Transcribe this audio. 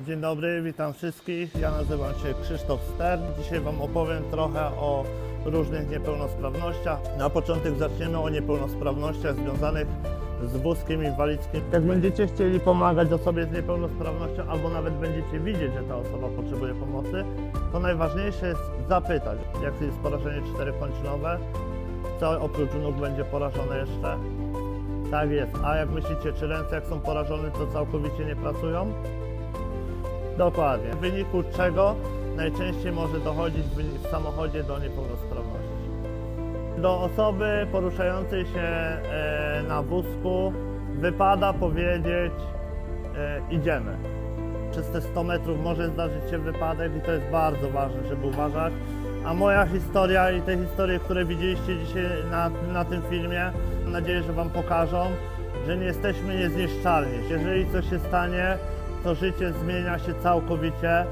Dzień dobry, witam wszystkich. Ja nazywam się Krzysztof Stern. Dzisiaj Wam opowiem trochę o różnych niepełnosprawnościach. Na początek zaczniemy o niepełnosprawnościach związanych z wózkiem inwalidzkim. Jak będziecie chcieli pomagać osobie z niepełnosprawnością, albo nawet będziecie widzieć, że ta osoba potrzebuje pomocy, to najważniejsze jest zapytać, jak jest porażenie czterokończynowe, co oprócz nóg będzie porażone jeszcze. Tak jest. A jak myślicie, czy ręce jak są porażone, to całkowicie nie pracują? Dokładnie. W wyniku czego najczęściej może dochodzić w samochodzie do niepełnosprawności. Do osoby poruszającej się e, na wózku wypada powiedzieć e, idziemy. Przez te 100 metrów może zdarzyć się wypadek i to jest bardzo ważne, żeby uważać. A moja historia i te historie, które widzieliście dzisiaj na, na tym filmie, mam nadzieję, że Wam pokażą, że nie jesteśmy niezniszczalni. Jeżeli coś się stanie, to życie zmienia się całkowicie.